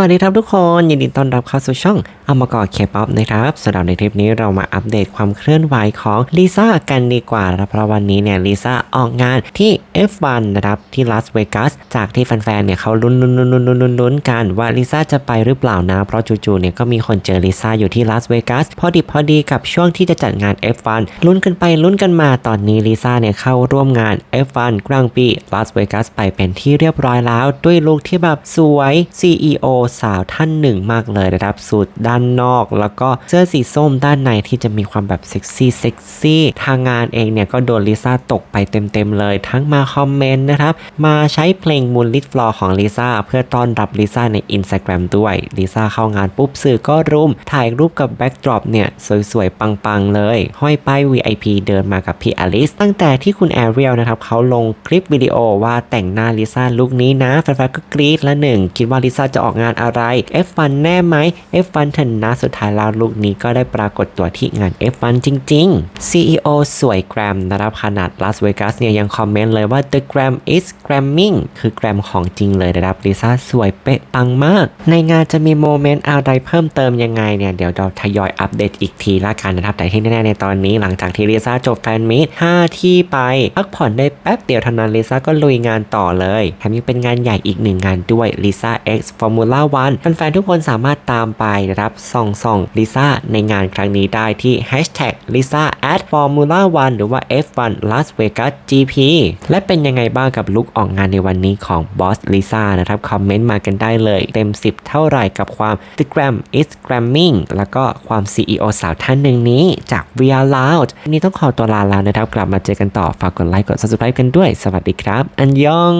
วัสดีครับทุกคนยินดีต้อนรับเข้าสู่ช่องอมกอเคป๊อปนะครับสำหรับในคลิปนี้เรามาอัปเดตความเคลื่อนไหวของลิซ่ากันดีกว่าเพราะวันนี้เนี่ยลิซ่าออกงานที่ F1 นะครับที่ลาสเวกัสจากที่แฟนๆเนี่ยเขาลุ้นลุ้นลุ้นลุ้นลุ้นลุ้นกันว่าลิซ่าจะไปหรือเปล่านะ เพราะจู่ๆเนี่ยก็มีคนเจอลิซ่าอยู่ที่ลาสเวกัสพอดิบพอดีกับช่วงที่จะจัดงาน F1 ลุ้นกันไปลุ้นกันมาตอนนี้ลิซ่าเนี่ยเข้าร่วมงาน F1 กลางปีลาสเวกัสไปเป็นที่เรียบร้อยแล้ว ด้วยลุคที่แบบสวย CEO สาวท่านหนึ่งมากเลยนะครับสูทด้านนอก แล้วก็เสื้อสีส้มด้านในที่จะมีความแบบเซ็กซี่เซ็กซี่ทางงานเองเนี่ยก็โดนลิซ่าตกไปเต็มๆเลย ทั้งมาคอมเมนต์นะครับ มาใช้เพลง Moonlit Floor ของลิซ่าเพื่อต้อนรับลิซ่าใน Instagram ด้วยลิซ่าเข้างานปุ๊บสื่อก็รุม ถ่ายรูปกับแบ็กดรอปเนี่ยสวยๆ ปังๆ เลย ห้อยป้าย VIP เดินมากับพี่อลิส ตั้งแต่ที่คุณแอเรียลนะครับเขาลงคลิปวิดีโอว่าแต่งหน้าลิซ่าลุคนี้นะแฟนๆก็กรี๊ดละหนึ่งคิดว่าลิซ่าจะออกงานอะไร F1 แน่ไหม F1 เถอะนะสุดท้ายแล้วลุคนี้ก็ได้ปรากฏตัวที่งาน F1 จริง ๆ CEO สวยแกรมนะครับขนาดลาสเวกัสเนี่ยยังคอมเมนต์เลยว่า the gram is gramming คือแกรมของจริงเลยนะครับลิซ่าสวยเป๊ะปังมาก ในงานจะมีโมเมนต์อะไรเพิ่มเติมยังไงเนี่ย เดี๋ยวเราทยอยอัปเดตอีกทีละกันนะครับ แต่ที่แน่ๆในตอนนี้หลังจากที่ลิซ่าจบแฟนมีต5ที่ไป พักผ่อนได้แป๊บเดียวเท่านั้นลิซ่าก็ลุยงานต่อเลยแถมยังเป็นงานใหญ่อีกหนึ่งงานด้วยลิซ่า X Formula 1แฟนๆทุกคนสามารถตามไปนะครับส่องส่องลิซ่าในงานครั้งนี้ได้ที่ Hashtag Lisa at Formula 1หรือว่า F1 Las Vegas GP และเป็นยังไงบ้างกับลุคออกงานในวันนี้ของบอสลิซ่านะครับ คอมเมนต์มากันได้เลย เต็ม 10 เท่าไหร่กับความ t h Gram is Gramming แล้วก็ความ CEO สาวท่านหนึ่งนี้จาก We Are Loud วันนี้ต้องขอตัวลาแล้วนะครับ กลับมาเจอกันต่อ ฝากกดไลค์กด subscribe กันด้วย สวัสดีครับ อันยอง